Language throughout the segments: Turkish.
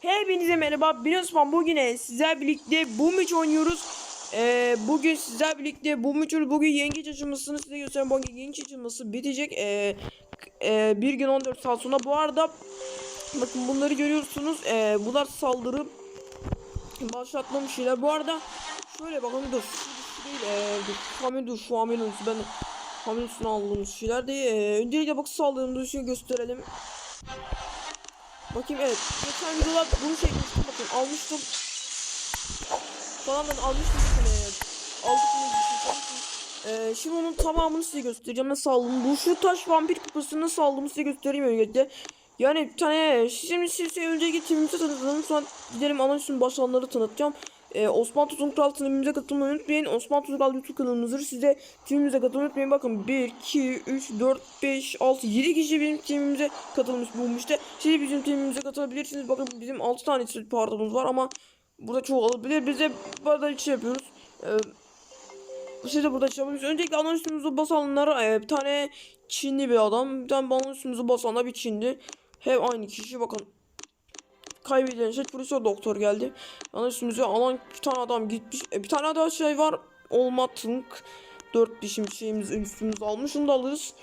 Hepinize merhaba. Ben Osman. Bugün sizler birlikte bu maç oynuyoruz. Ee, bugün sizler birlikte bu oynuyoruz. Bugün yengeç açılmasını size göstereyim. Bugün yengeç açılması bitecek. Ee, e, bir gün 14 saat sonra. Bu arada bakın bunları görüyorsunuz. Ee, bunlar saldırı başlatmamış şeyler. Bu arada şöyle bakın dur. Şu değil. Ee, dur. Dur. Şu Family ben Family üstüne aldığımız şeyler de. Ee, öncelikle bak saldırımı için gösterelim. Bakayım evet. Geçen videoda bunu çekmiştim bakın almıştım. Falan ben almıştım bakın ee, aldık bunu düşünüyorum. Ee, şimdi onun tamamını size göstereceğim nasıl aldım. Bu şu taş vampir kupasını nasıl aldığımı size göstereyim öncelikle. Yani bir tane şimdi size önceki timimize tanıtalım sonra gidelim analisin başlananları tanıtacağım. Ee, Osman Tuzun Kral timimize katılmayı unutmayın. Osman Tuzun Kral YouTube kanalımızdır. Siz de timimize katılmayı unutmayın. Bakın 1, 2, 3, 4, 5, 6, 7 kişi benim timimize katılmış bulmuştu. Siz bizim timimize katılabilirsiniz. Bakın bizim 6 tane pardonumuz var ama burada çoğu olabilir. Biz de burada şey yapıyoruz. Ee, siz de burada şey yapabilirsiniz. Öncelikle alan üstümüzü basanlar e, bir tane Çinli bir adam. Bir tane balon üstümüzü basan da bir Çinli. Hep aynı kişi bakın. Kaybedilen şey profesör doktor geldi. Alan üstümüze alan bir tane adam gitmiş. E, bir tane daha şey var. Olmatınk. Dört dişim şeyimiz üstümüzü almış. Şunu da alırız.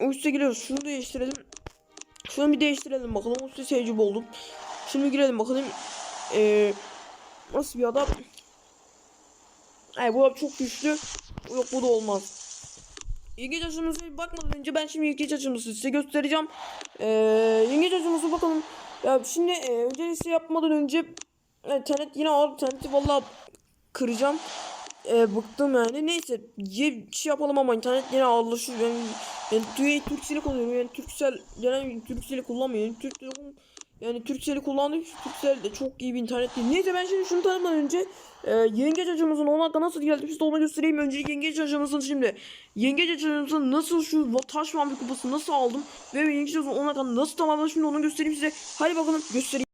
O üste giriyoruz. Şunu değiştirelim. Şunu bir değiştirelim bakalım. Üstte tecrübe oldum. Şimdi girelim bakalım. Ee, nasıl bir adam? Ay bu abi çok güçlü. Yok bu da olmaz. Yengeç açımızı bakmadan önce ben şimdi yengeç açımızı size göstereceğim. Ee, yengeç açımızı bakalım. Ya şimdi e, öncelikle yapmadan önce e, internet yine ağır interneti valla kıracağım. E, bıktım yani. Neyse ye, şey yapalım ama internet yine ağırlaşıyor. Yani, yani Türk Türkcell'i kullanıyorum. Yani Turkcell yani Turkcell'i kullanmıyorum. Türk Telekom yani Turkcell'i kullandık. Turkcell de çok iyi bir internet değil. Neyse ben şimdi şunu tanımadan önce e, yengeç açımızın 10 dakika nasıl geldi işte onu göstereyim. Öncelikle yengeç açımızın şimdi yengeç açımızın nasıl şu taş vampir kupası nasıl aldım ve yengeç açımızın 10 dakika nasıl tamamladım şimdi onu göstereyim size. Hadi bakalım göstereyim.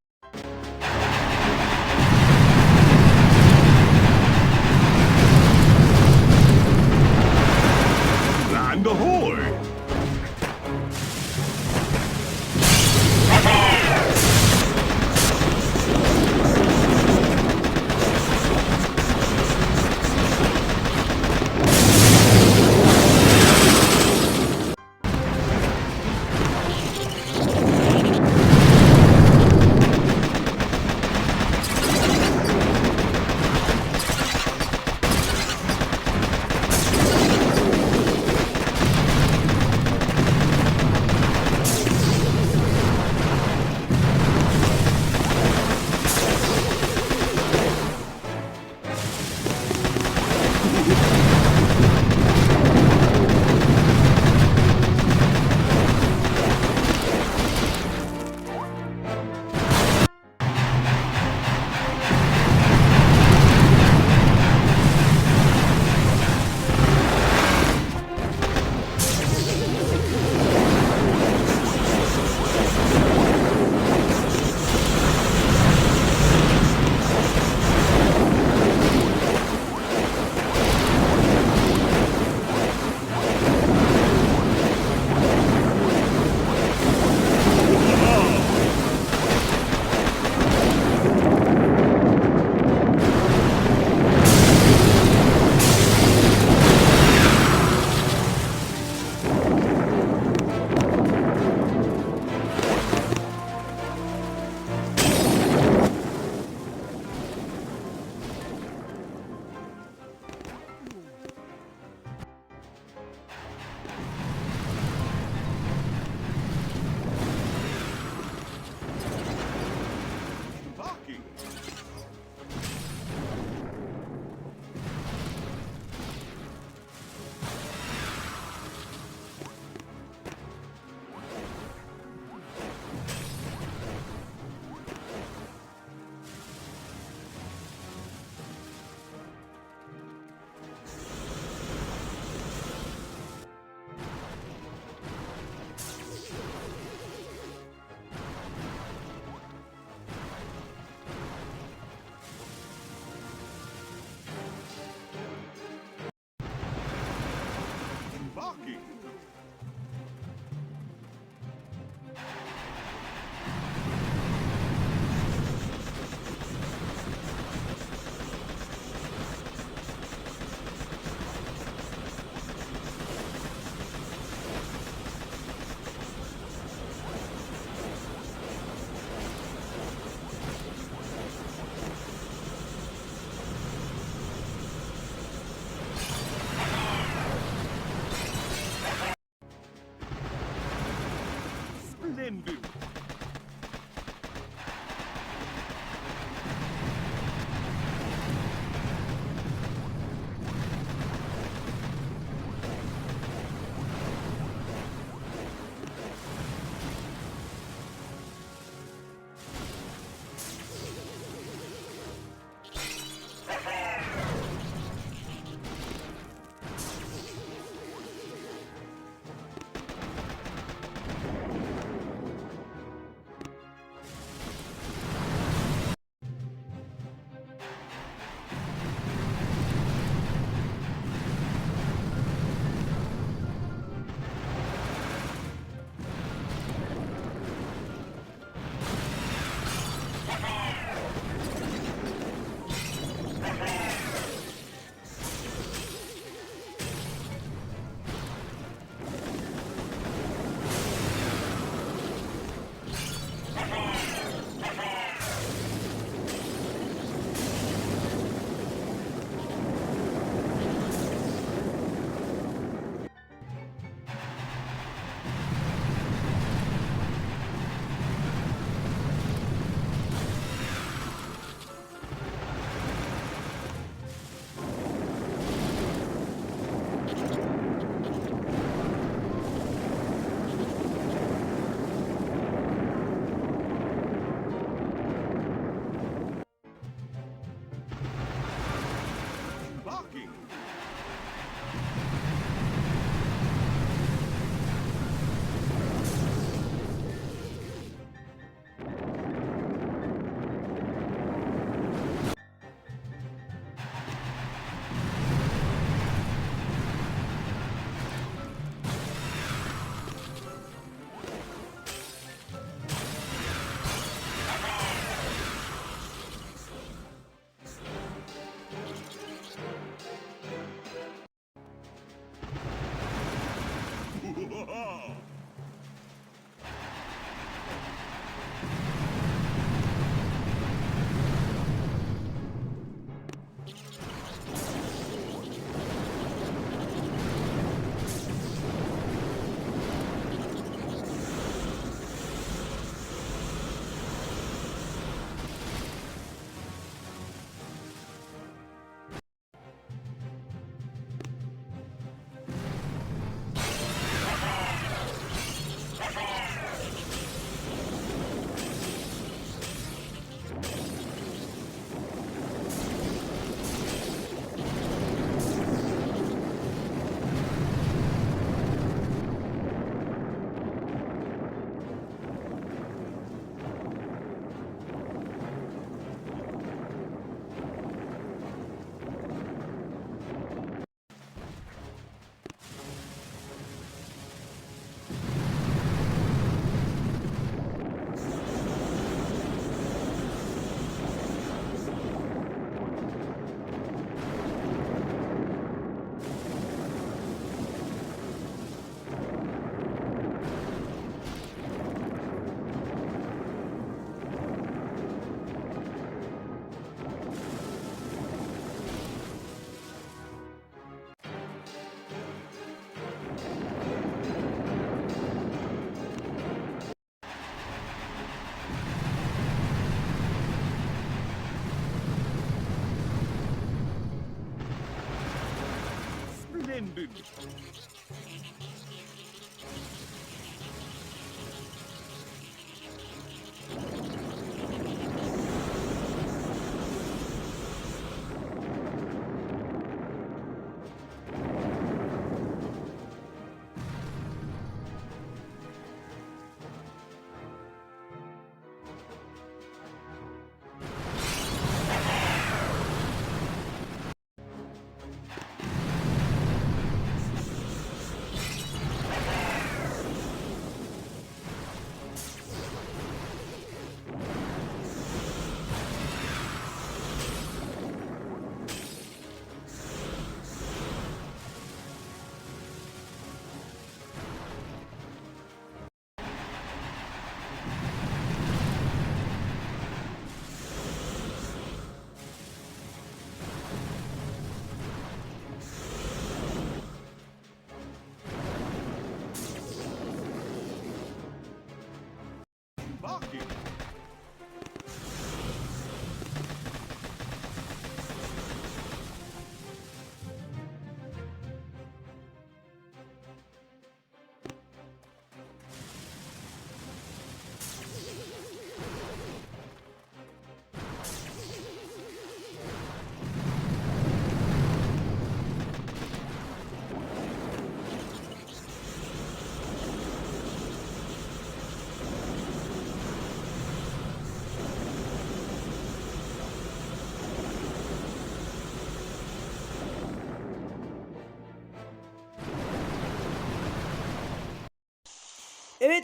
publique.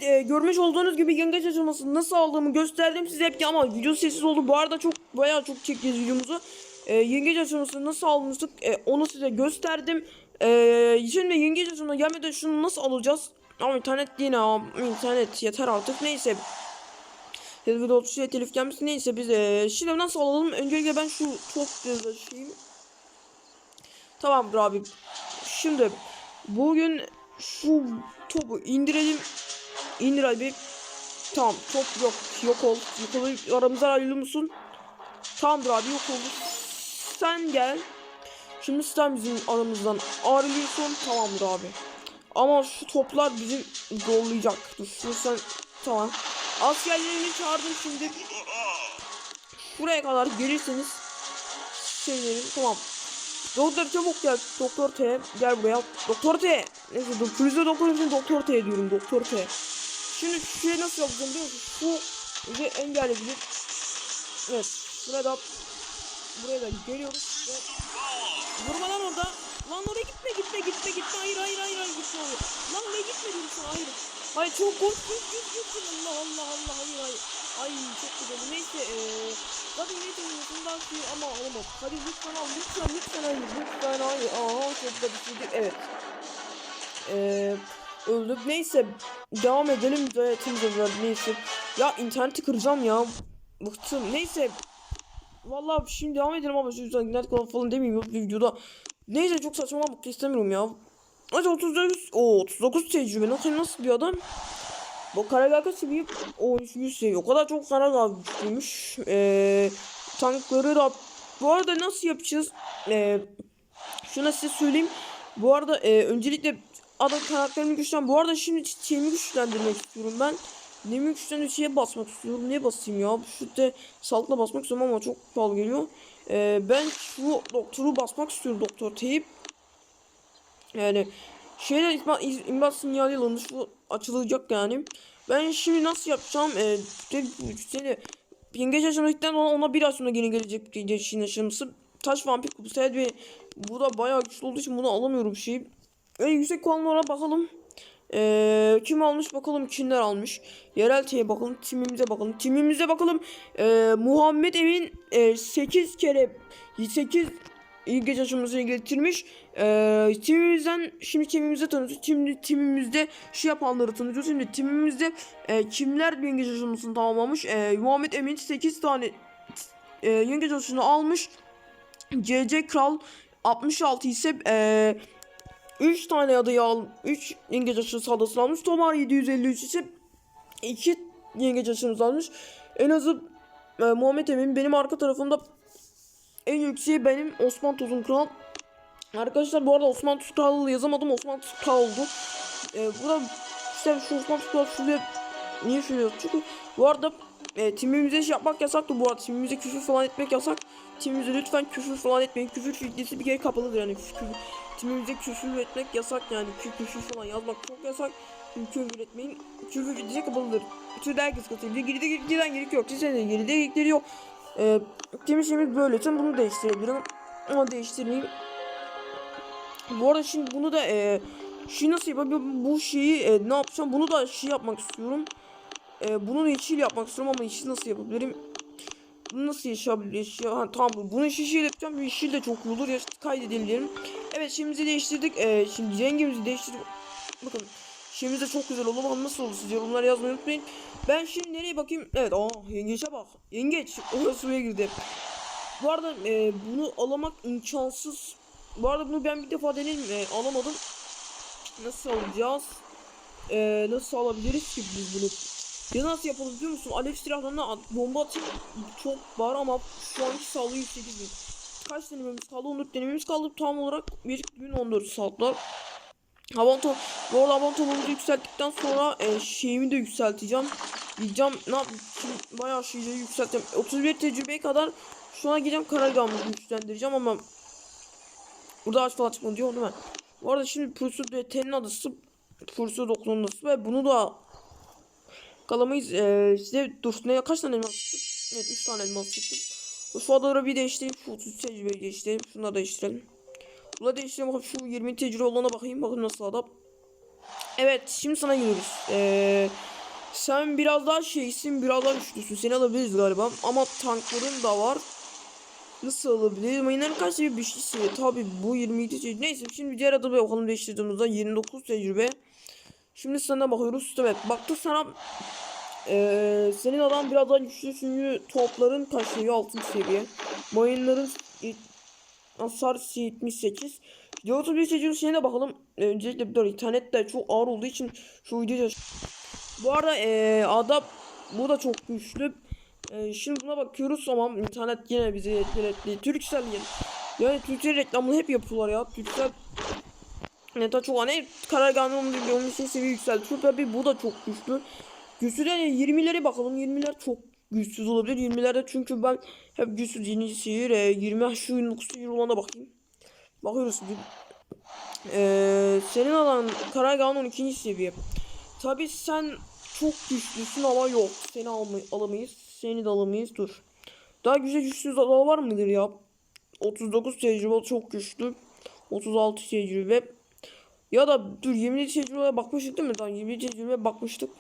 Evet e, görmüş olduğunuz gibi yengeç açılmasını nasıl aldığımı gösterdim size hep ama video sessiz oldu. Bu arada çok bayağı çok çekeceğiz videomuzu. E, yengeç açılmasını nasıl almıştık e, onu size gösterdim. E, şimdi yengeç açılmasına gelmeden şunu nasıl alacağız? Ama internet yine ama internet yeter artık neyse. Video 30 şey telif gelmiş neyse biz e, şimdi nasıl alalım? Öncelikle ben şu çok açayım. Tamamdır abi. Şimdi bugün şu topu indirelim. İndir abi. Tamam top yok. Yok ol. Yok ol. Aramızdan ayrılır mısın? Tamamdır abi yok oldu. Sen gel. Şimdi sen bizim aramızdan ayrılıyorsun. Tamamdır abi. Ama şu toplar bizi zorlayacak. Dur şunu sen tamam. Askerlerini çağırdım şimdi. Buraya kadar gelirseniz sevinirim. Tamam. Doktor çabuk gel. Doktor T gel buraya. Doktor T. Neyse dur. Krize doktor için Doktor T diyorum. Doktor T. Şimdi şu şeyi nasıl yapacağım biliyor musun? Şu bizi engelleyebilir. Evet. Buraya da buraya da geliyoruz ve vurmadan orada. Lan oraya gitme gitme gitme gitme. Hayır hayır hayır hayır gitme oraya. Lan oraya gitme diyorum sana hayır. Hayır çok kork git git git. Allah Allah Allah hayır hayır. Ay çok güzel. Neyse eee Zaten neyse bundan şey ama alamam. Hadi lütfen al lütfen lütfen hayır lütfen hayır. Aa çok da bir şeydi. Evet. Eee öldük. Neyse devam edelim. Hayatımıza verdi neyse. Ya interneti kıracağım ya. Bıktım. Neyse. Vallahi şimdi devam edelim ama şu yüzden internet kanalı falan demeyeyim bu videoda. Neyse çok saçmalamak istemiyorum ya. Hadi 39 o 39 tecrübe nasıl nasıl bir adam? Bu Karagaka seviye o 100 seviye. O kadar çok Karagaka güçlüymüş. Ee, tankları da bu arada nasıl yapacağız? Ee, şuna size söyleyeyim. Bu arada e, öncelikle adam karakterimi güçlen. Bu arada şimdi şeyimi güçlendirmek istiyorum ben. Nemi güçlendirip şeye basmak istiyorum. Niye basayım ya? Şurada sağlıkla basmak istiyorum ama çok pahalı geliyor. Ee, ben şu doktoru basmak istiyorum. Doktor teyip. Yani şeyler imbat, imbat sinyali alındı. Şu açılacak yani. Ben şimdi nasıl yapacağım? Ee, de, seni yengeç aşamasından ona, ona biraz sonra yeni gelecek yengeçin aşaması. Taş vampir kupusu. Evet, ve bu da bayağı güçlü olduğu için bunu alamıyorum şey. En yüksek puanlara bakalım. Ee, kim almış bakalım kimler almış. Yerel T'ye bakalım. Timimize bakalım. Timimize bakalım. Ee, Muhammed Emin e, 8 kere 8 yengeç aşamasını getirmiş. Ee, timimizden şimdi timimize tanıtıyoruz. Şimdi timimizde şu yapanları tanıtıyoruz. Şimdi timimizde e, kimler yengeç aşamasını tamamlamış. E, Muhammed Emin 8 tane e, yengeç aşamasını almış. CC Kral 66 ise e, 3 tane adayı al 3 yengeç aşaması adasını almış. Tomar 753 ise 2 yengeç aşaması almış. En azı e, Muhammed Emin benim arka tarafımda en yükseği benim Osman Tozun Kral Arkadaşlar bu arada Osman Tuskalı yazamadım. Osman Tuskalı oldu. Ee, burada işte şu Osman Tuskalı şuraya niye şuraya Çünkü bu arada e, timimize şey yapmak yasaktı bu arada. Timimize küfür falan etmek yasak. Timimize lütfen küfür falan etmeyin. Küfür filtresi bir kere kapalıdır yani. Küfür, timimize küfür etmek yasak yani. Kü- Küfür falan yazmak çok yasak. Küfür etmeyin. Küfür filtresi kapalıdır. Türde herkes katılıyor. Geride geriden gerek yok. Sizin geride gerekleri yok. Ee, Tim işimiz böyle. Sen bunu değiştirebilirim. Ama değiştireyim. Bu arada şimdi bunu da e, şey nasıl yapabilirim? Bu şeyi e, ne yapacağım? Bunu da şey yapmak istiyorum. E, bunu yeşil yapmak istiyorum ama yeşil nasıl yapabilirim? Bunu nasıl yaşayabilirim? Yeşil, ha, tamam bunu yeşil yapacağım. Yeşil de çok olur. Ya, kaydedelim. Evet şeyimizi değiştirdik. E, şimdi rengimizi değiştirdik. Bakın şeyimiz de çok güzel oldu. Bakalım nasıl olur siz yorumlara yazmayı unutmayın. Ben şimdi nereye bakayım? Evet aa yengeçe bak. Yengeç. O suya girdi. Bu arada e, bunu alamak imkansız. Bu arada bunu ben bir defa denedim. E, alamadım. Nasıl alacağız? E, nasıl alabiliriz ki biz bunu? Ya nasıl yapalım biliyor musun? Alev silahlarına at, bomba atayım çok var ama şu anki sağlığı 108 bin. Kaç denememiz kaldı? 14 denememiz kaldı. Tam olarak 1014 saatler. Havan ton, bu arada havan yükselttikten sonra e, şeyimi de yükselteceğim. Diyeceğim ne yap şimdi bayağı şeyi yükselteceğim. 31 tecrübeye kadar şu an gideceğim karargahımı güçlendireceğim ama burada ağaç falan çıkmadı diyor değil mi? Bu arada şimdi Pursu Tenin adısı Pursu Doktor'un adısı ve bunu da kalamayız. Ee, size dur ne kaç tane elmas çıktı? Evet 3 tane elmas çıktı. Bu fadaları bir değiştireyim. Şu 30 tecrübeyi değiştirelim. Şunları değiştirelim. Buna değiştirelim. Bakalım şu 20 tecrübe olana bakayım. Bakın nasıl adam. Evet şimdi sana geliyoruz. Ee, sen biraz daha şeysin biraz daha güçlüsün. Seni alabiliriz galiba. Ama tankların da var. Nasıl alabiliriz? Mayınların kaç seviye? 5 seviye. Tabi bu 22 tecrübe. Neyse şimdi diğer adamı bakalım değiştirdiğimizde 29 tecrübe. Şimdi sana bakıyoruz. Evet baktık sana ee, senin adam biraz daha güçlü çünkü topların seviye? 6 seviye. Mayınların hasar 78. Video 31 tecrübe şeyine bakalım. Ee, öncelikle bir de internet de çok ağır olduğu için şu videoyu bu arada ee, adam bu da çok güçlü. Ee, şimdi buna bakıyoruz ama internet yine bizi etkiletti. Türksel yani. Yani Türksel reklamını hep yapıyorlar ya. Türksel ne da çok hani karargahını onun için seviye yükseltiyor. Tabi bu da çok güçlü. Güçlü yani 20'lere bakalım. 20'ler çok güçsüz olabilir. 20'lerde çünkü ben hep güçsüz yeni sihir. E, 20 şu 29 sihir olana bakayım. Bakıyoruz. Ee, senin alan karargahın 12. seviye. Tabi sen çok güçlüsün ama yok. Seni almay alamayız. Seni de alamayız. Dur. Daha güzel güçsüz adam var mıdır ya? 39 tecrübe çok güçlü. 36 tecrübe. Ya da dur 27 tecrübeye bakmıştık değil mi? Tamam 27 tecrübeye bakmıştık.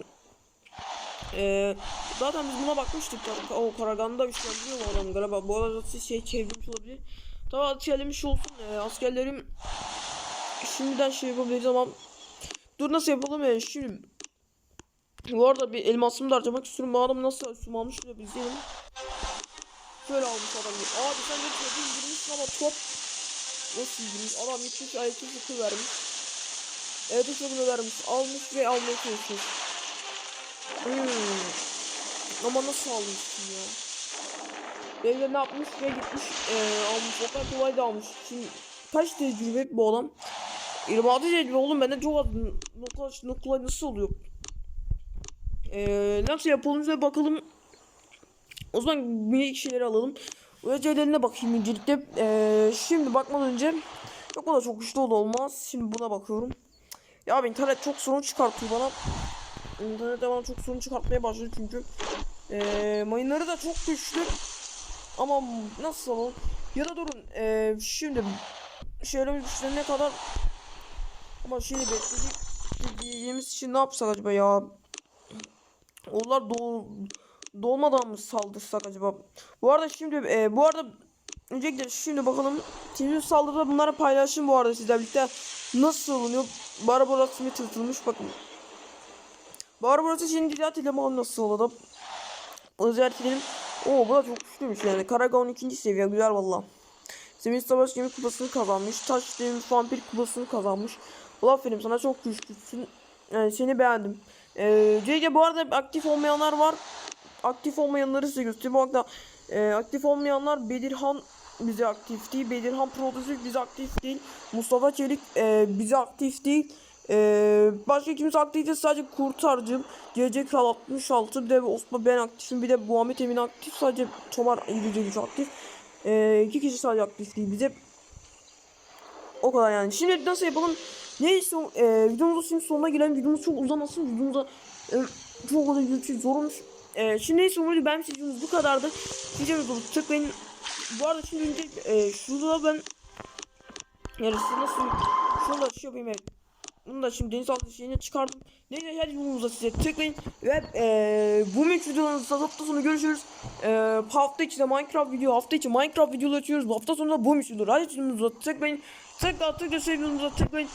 Ee, zaten biz buna bakmıştık. O Karagan'da güçlendiriyor mu adam galiba. Bu arada siz şey çevirmiş olabilir. Tamam çevirmiş olsun. Ee, askerlerim şimdiden şey yapabiliriz ama dur nasıl yapalım yani şimdi bu arada bir elmasımı da harcamak istiyorum. Bu adam nasıl üstüm almış da biz diyelim. Şöyle almış adam. Abi sen de çok indirmişsin ama top nasıl indirmiş? Adam 70 ayakçı sıkı vermiş. Evet şunu vermiş. Almış ve almaya çalışıyor. Hmm. Ama nasıl almışsın ya? Devre ne yapmış ve gitmiş ee, almış. O kadar kolay da almış. Şimdi kaç tecrübe bu adam? 26 tecrübe oğlum bende çok az. Ne kolay nasıl oluyor? Ee, nasıl yapalım size bakalım. O zaman minik şeyleri alalım. Özelliklerine bakayım öncelikle. Ee, şimdi bakmadan önce yok o da çok güçlü olmaz. Şimdi buna bakıyorum. Ya abi internet çok sorun çıkartıyor bana. İnternet bana çok sorun çıkartmaya başladı çünkü. Ee, mayınları da çok güçlü. Ama nasıl alalım? Ya da durun. Ee, şimdi şöyle güçlerine kadar ama şimdi bekleyecek diyeceğimiz için ne yapsak acaba ya? Onlar doğ dolmadan mı saldırsak acaba? Bu arada şimdi e, bu arada öncelikle şimdi bakalım Timur saldırıda bunları paylaşın bu arada sizlerle birlikte nasıl olunuyor? Barbaros Smith atılmış bakın. Barbaros'u şimdi diğer bakalım nasıl oldu. Özelliklerim Oo bu da çok güçlüymüş yani. Karaga 12. seviye güzel valla. Semih Savaş Gemi kupasını kazanmış. Taş Devin Vampir kupasını kazanmış. Ulan aferin sana çok güçlüsün. Yani seni beğendim. Ee, CC bu arada aktif olmayanlar var. Aktif olmayanları size göstereyim. Bu arada e, aktif olmayanlar Bedirhan bize aktif değil. Bedirhan Protosük bize aktif değil. Mustafa Çelik e, bize aktif değil. E, başka kimse aktif değil. Sadece Kurtarcım. Gelecek Kral 66. Bir de Osman ben aktifim. Bir de Muhammed Emin aktif. Sadece Tomar 753 aktif. E, iki kişi sadece aktif değil. Bize o kadar yani. Şimdi nasıl yapalım? Neyse e, videomuzun şimdi sonuna gelen videomuz çok uzamasın. Videomuza e, çok uzun bir şey zormuş. E, şimdi neyse umarım benim videomuz bu kadardı. Videomuz tıklayın. Bu arada şimdi önce e, şurada ben size nasıl şurada şey yapayım evet. Bunu da şimdi denizaltı şeyine çıkardım. Neyse hadi yolumuza size tıklayın. Ve e, bu mix videolarımızda hafta sonu görüşürüz. E, hafta içi de Minecraft video, hafta içi Minecraft videoları açıyoruz. Bu hafta sonu da bu mix videoları. Hadi yolumuza tıklayın. Tıkla tıkla sevgilimize tıklayın.